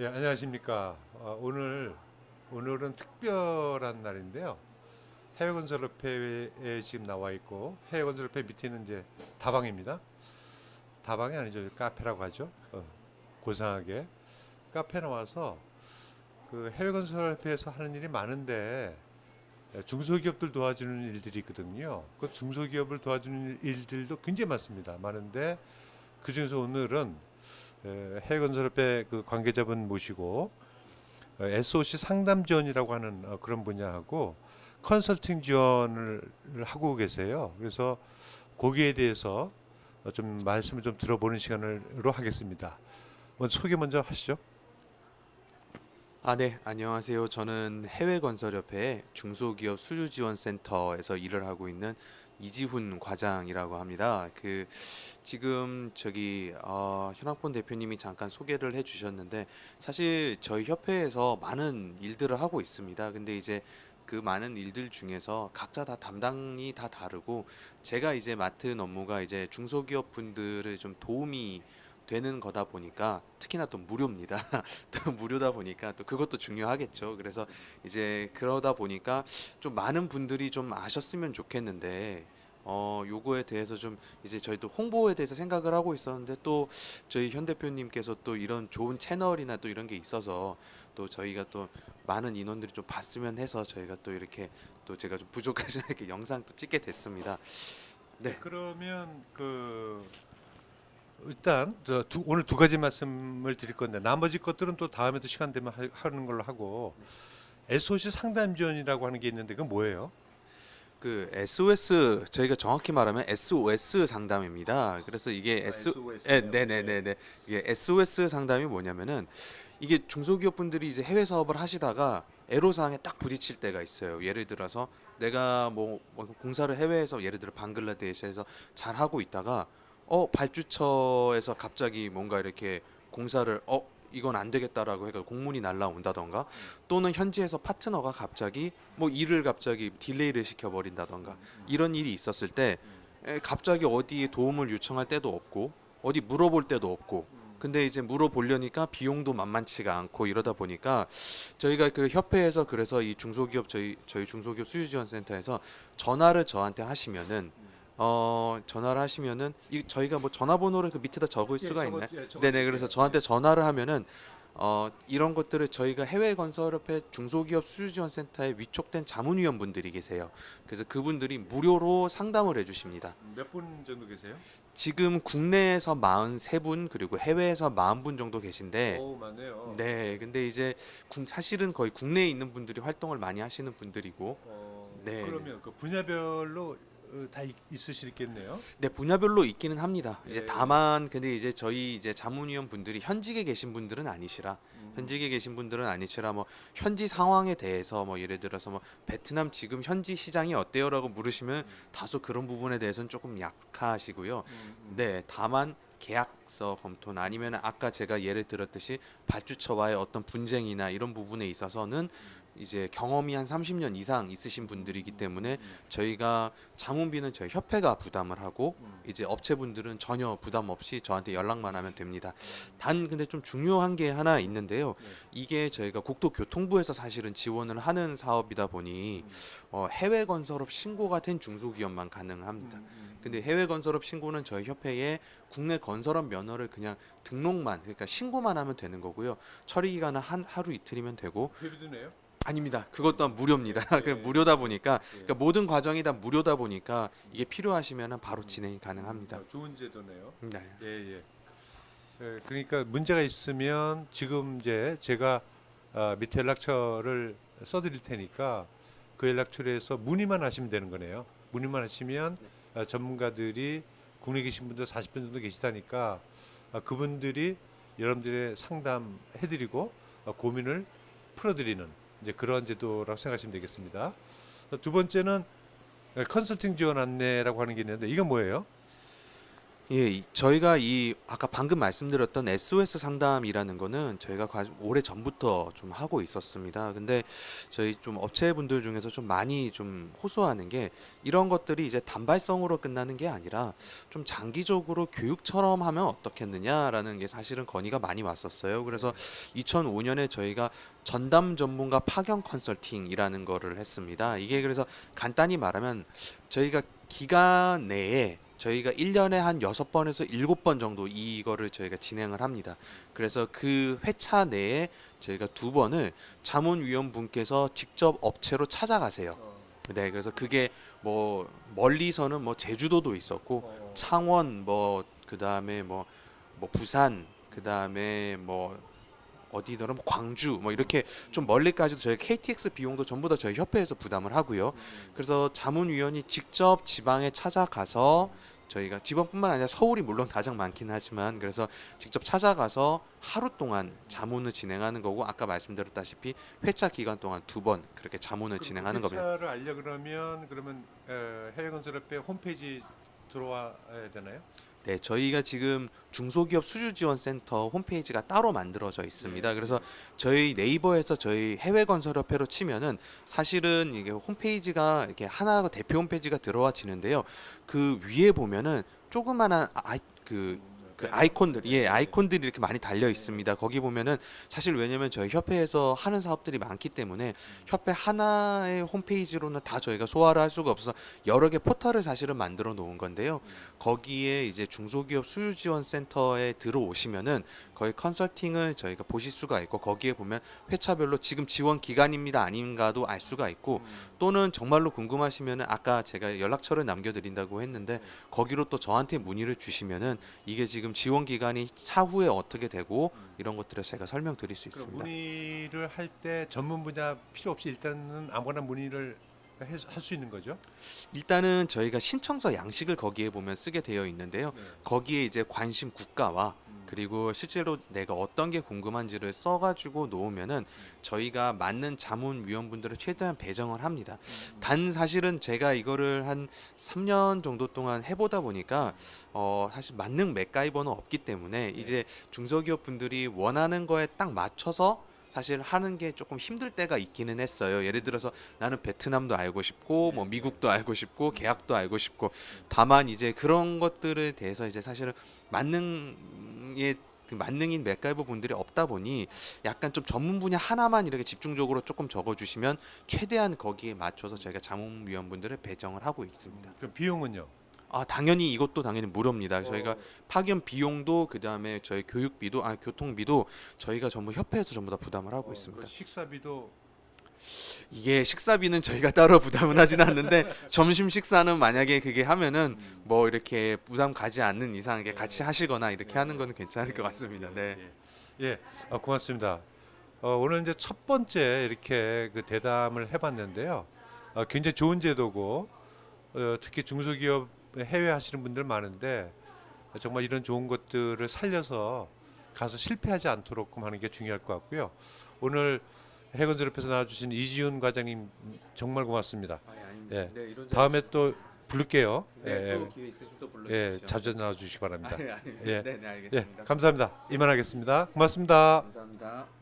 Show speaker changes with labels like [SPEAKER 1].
[SPEAKER 1] 예, 안녕하십니까. 어, 오늘 오늘은 특별한 날인데요. 해외건설협회에 지금 나와 있고 해외건설협회 밑에는 이제 다방입니다. 다방이 아니죠, 카페라고 하죠. 어, 고상하게 카페 나와서 그 해외건설협회에서 하는 일이 많은데 예, 중소기업들 도와주는 일들이 있거든요. 그 중소기업을 도와주는 일들도 굉장히 많습니다. 많은데 그 중에서 오늘은 에, 해외건설협회 그 관계자분 모시고 어, SOC 상담 지원이라고 하는 어, 그런 분야하고 컨설팅 지원을 하고 계세요. 그래서 거기에 대해서 어, 좀 말씀을 좀 들어보는 시간으로 하겠습니다. 먼저 소개 먼저 하시죠.
[SPEAKER 2] 아, 네. 안녕하세요. 저는 해외건설협회 중소기업 수주지원센터에서 일을 하고 있는 이지훈 과장이라고 합니다. 그 지금 저기 어, 현학본 대표님이 잠깐 소개를 해주셨는데 사실 저희 협회에서 많은 일들을 하고 있습니다. 근데 이제 그 많은 일들 중에서 각자 다 담당이 다 다르고 제가 이제 맡은 업무가 이제 중소기업 분들을 좀 도움이 되는 거다 보니까 특히나 또 무료입니다. 또 무료다 보니까 또 그것도 중요하겠죠. 그래서 이제 그러다 보니까 좀 많은 분들이 좀 아셨으면 좋겠는데 어 요거에 대해서 좀 이제 저희도 홍보에 대해서 생각을 하고 있었는데 또 저희 현 대표님께서 또 이런 좋은 채널이나 또 이런 게 있어서 또 저희가 또 많은 인원들이 좀 봤으면 해서 저희가 또 이렇게 또 제가 좀 부족하지만 이렇게 영상 또 찍게 됐습니다. 네.
[SPEAKER 1] 그러면 그 일단 저 두, 오늘 두 가지 말씀을 드릴 건데 나머지 것들은 또 다음에 또 시간 되면 하, 하는 걸로 하고 SOC 상담 지원이라고 하는 게 있는데 그건 뭐예요?
[SPEAKER 2] 그 SOS 저희가 정확히 말하면 SOS 상담입니다. 그래서 이게 S 예, 네네 네 네 이게 SOS 상담이 뭐냐면은 이게 중소기업 분들이 이제 해외 사업을 하시다가 애로사항에 딱 부딪힐 때가 있어요. 예를 들어서 내가 뭐, 뭐 공사를 해외에서 예를 들어 방글라데시에서 잘 하고 있다가 어 발주처에서 갑자기 뭔가 이렇게 공사를 어 이건 안 되겠다라고 해가 공문이 날라온다던가 또는 현지에서 파트너가 갑자기 뭐 일을 갑자기 딜레이를 시켜버린다던가 이런 일이 있었을 때 에, 갑자기 어디에 도움을 요청할 때도 없고 어디 물어볼 때도 없고 근데 이제 물어보려니까 비용도 만만치가 않고 이러다 보니까 저희가 그 협회에서 그래서 이 중소기업 저희 저희 중소기업 수주지원센터에서 전화를 저한테 하시면은 어 전화를 하시면은 이 저희가 뭐 전화번호를 그 밑에다 적을 수가 있나요? 네네 그래서 저한테 전화를 하면은 어 이런 것들을 저희가 해외 건설협회 중소기업 수주지원센터에 위촉된 자문위원분들이 계세요. 그래서 그분들이 무료로 상담을 해주십니다.
[SPEAKER 1] 몇 분 정도 계세요?
[SPEAKER 2] 지금 국내에서 43분 그리고 해외에서 40분 정도 계신데
[SPEAKER 1] 오 많네요.
[SPEAKER 2] 네 근데 이제 군- 사실은 거의 국내에 있는 분들이 활동을 많이 하시는 분들이고
[SPEAKER 1] 어,
[SPEAKER 2] 네.
[SPEAKER 1] 그러면 그 분야별로 어, 다 있, 있으시겠네요.
[SPEAKER 2] 네 분야별로 있기는 합니다. 이제
[SPEAKER 1] 예.
[SPEAKER 2] 다만 근데 이제 저희 이제 자문위원 분들이 현직에 계신 분들은 아니시라
[SPEAKER 1] 음.
[SPEAKER 2] 현직에 계신 분들은 아니시라 뭐 현지 상황에 대해서 뭐 예를 들어서 뭐 베트남 지금 현지 시장이 어때요라고 물으시면 다소 그런 부분에 대해서는 조금 약하시고요.
[SPEAKER 1] 음, 음.
[SPEAKER 2] 네, 다만 계약서 검토나 아니면 아까 제가 예를 들었듯이 발주처와의 어떤 분쟁이나 이런 부분에 있어서는 이제 경험이 한 30년 이상 있으신 분들이기 때문에 저희가 자문비는 저희 협회가 부담을 하고
[SPEAKER 1] 음.
[SPEAKER 2] 이제 업체분들은 전혀 부담 없이 저한테 연락만 하면 됩니다. 단 근데 좀 중요한 게 하나 있는데요.
[SPEAKER 1] 네.
[SPEAKER 2] 이게 저희가 국토교통부에서 사실은 지원을 하는 사업이다 보니 어, 해외 건설업 신고가 된 중소기업만 가능합니다.
[SPEAKER 1] 음, 음.
[SPEAKER 2] 근데 해외 건설업 신고는 저희 협회에 국내 건설업 면허를 그냥 등록만 그러니까 신고만 하면 되는 거고요. 처리 기간은 한 하루 이틀이면 되고
[SPEAKER 1] 회비도 내요?
[SPEAKER 2] 아닙니다. 그것 또한 무료입니다.
[SPEAKER 1] 예.
[SPEAKER 2] 그냥 무료다 보니까
[SPEAKER 1] 예.
[SPEAKER 2] 그러니까 모든 과정이 다 무료다 보니까 이게 필요하시면 바로 진행이 가능합니다.
[SPEAKER 1] 아, 좋은 제도네요.
[SPEAKER 2] 네.
[SPEAKER 1] 예, 예. 예, 그러니까 문제가 있으면 지금 이제 제가 아, 밑에 연락처를 써드릴 테니까 그 연락처에서 문의만 하시면 되는 거네요. 문의만 하시면 아, 전문가들이 국내에 계신 분들 40분 정도 계시다니까 아, 그분들이 여러분들의 상담해드리고 아, 고민을 풀어드리는 이제 그런 제도라고 생각하시면 되겠습니다. 아, 두 번째는 컨설팅 지원 안내라고 하는 게 있는데 이건 뭐예요?
[SPEAKER 2] 예, 이- 저희가 이 아까 방금 말씀드렸던 SOS 상담이라는 거는 저희가 과- 오래 전부터 좀 하고 있었습니다. 근데 저희 좀 업체분들 중에서 좀 많이 좀 호소하는 게 이런 것들이 이제 단발성으로 끝나는 게 아니라 좀 장기적으로 교육처럼 하면 어떻겠느냐라는 게 사실은 건의가 많이 왔었어요. 그래서 2005년에 저희가 전담 전문가 파견 컨설팅이라는 거를 했습니다. 이게 그래서 간단히 말하면 저희가 기간 내에 저희가 1년에 한 6번에서 7번 정도 이거를 저희가 진행을 합니다. 그래서 그 회차 내에 저희가 두 번을 자문위원분께서 직접 업체로 찾아가세요. 네, 그래서 그게 뭐 멀리서는 뭐 제주도도 있었고 창원 뭐 그다음에 뭐 뭐 부산 그다음에 뭐 어디더라 뭐 광주 뭐 이렇게 좀 멀리까지도 저희 KTX 비용도 전부 다 저희 협회에서 부담을 하고요. 그래서 자문위원이 직접 지방에 찾아가서 저희가 지방뿐만 아니라 서울이 물론 가장 많긴 하지만 그래서 직접 찾아가서 하루 동안 자문을 진행하는 거고 아까 말씀드렸다시피 회차 기간 동안 두 번 그렇게 자문을 진행하는 겁니다.
[SPEAKER 1] 회차를 알려 그러면 그러면 에, 해외건설협회 홈페이지 들어와야 되나요?
[SPEAKER 2] 네, 저희가 지금 중소기업 수주지원센터 홈페이지가 따로 만들어져 있습니다.
[SPEAKER 1] 네.
[SPEAKER 2] 그래서 저희 네이버에서 저희 해외건설협회로 치면은 사실은 이게 홈페이지가 이렇게 하나 대표 홈페이지가 들어와지는데요. 그 위에 보면은 조그만한 아이 그 그 아이콘들 예 아이콘들이 이렇게 많이 달려 있습니다. 거기 보면은 사실 왜냐면 저희 협회에서 하는 사업들이 많기 때문에 협회 하나의 홈페이지로는 다 저희가 소화를 할 수가 없어서 여러 개 포털을 사실은 만들어 놓은 건데요. 거기에 이제 중소기업 수요 지원 센터에 들어오시면은 거의 컨설팅을 저희가 보실 수가 있고 거기에 보면 회차별로 지금 지원 기간입니다. 아닌가도 알 수가 있고 또는 정말로 궁금하시면은 아까 제가 연락처를 남겨 드린다고 했는데 거기로 또 저한테 문의를 주시면은 이게 지금 지원 기간이 차후에 어떻게 되고 이런 것들을 제가 설명드릴 수
[SPEAKER 1] 그럼
[SPEAKER 2] 있습니다.
[SPEAKER 1] 문의를 할 때 전문 분야 필요 없이 일단은 아무거나 문의를 할 수 있는 거죠?
[SPEAKER 2] 일단은 저희가 신청서 양식을 거기에 보면 쓰게 되어 있는데요.
[SPEAKER 1] 네.
[SPEAKER 2] 거기에 이제 관심 국가와
[SPEAKER 1] 음.
[SPEAKER 2] 그리고 실제로 내가 어떤 게 궁금한지를 써가지고 놓으면은 저희가 맞는 자문위원분들을 최대한 배정을 합니다. 단 사실은 제가 이거를 한 3년 정도 동안 해보다 보니까 어 사실 맞는 맥가이버는 없기 때문에 이제 중소기업 분들이 원하는 거에 딱 맞춰서 사실 하는 게 조금 힘들 때가 있기는 했어요. 예를 들어서 나는 베트남도 알고 싶고 뭐 미국도 알고 싶고 계약도 알고 싶고 다만 이제 그런 것들에 대해서 이제 사실은 만능 의그 만능인 맥가이버 분들이 없다 보니 약간 좀 전문 분야 하나만 이렇게 집중적으로 조금 적어주시면 최대한 거기에 맞춰서 저희가 자문위원분들을 배정을 하고 있습니다.
[SPEAKER 1] 그럼 비용은요?
[SPEAKER 2] 아 당연히 이것도 당연히 무료입니다. 저희가
[SPEAKER 1] 어,
[SPEAKER 2] 파견 비용도 그 다음에 저희 교육비도 아 교통비도 저희가 전부 협회에서 전부 다 부담을 하고
[SPEAKER 1] 어,
[SPEAKER 2] 있습니다.
[SPEAKER 1] 그 식사비도
[SPEAKER 2] 이게 식사비는 저희가 따로 부담은 하진 않는데 점심 식사는 만약에 그게 하면은 뭐 이렇게 부담 가지 않는 이상 이게 같이 하시거나 이렇게 하는 거는 괜찮을 것 같습니다. 네.
[SPEAKER 1] 예, 예. 아, 고맙습니다. 어, 오늘 이제 첫 번째 이렇게 그 대담을 해봤는데요. 어, 굉장히 좋은 제도고 어, 특히 중소기업 해외 하시는 분들 많은데 정말 이런 좋은 것들을 살려서 가서 실패하지 않도록 하는 게 중요할 것 같고요. 오늘 해건설협에서 나와주신 이지훈 과장님 정말 고맙습니다. 예. 다음에 또 부를게요. 예, 예.
[SPEAKER 2] 기회 있으시면 또
[SPEAKER 1] 예, 자주 나와 주시기 바랍니다. 예.
[SPEAKER 2] 네, 네,
[SPEAKER 1] 예,
[SPEAKER 2] 알겠습니다.
[SPEAKER 1] 감사합니다. 이만하겠습니다. 고맙습니다.
[SPEAKER 2] 감사합니다.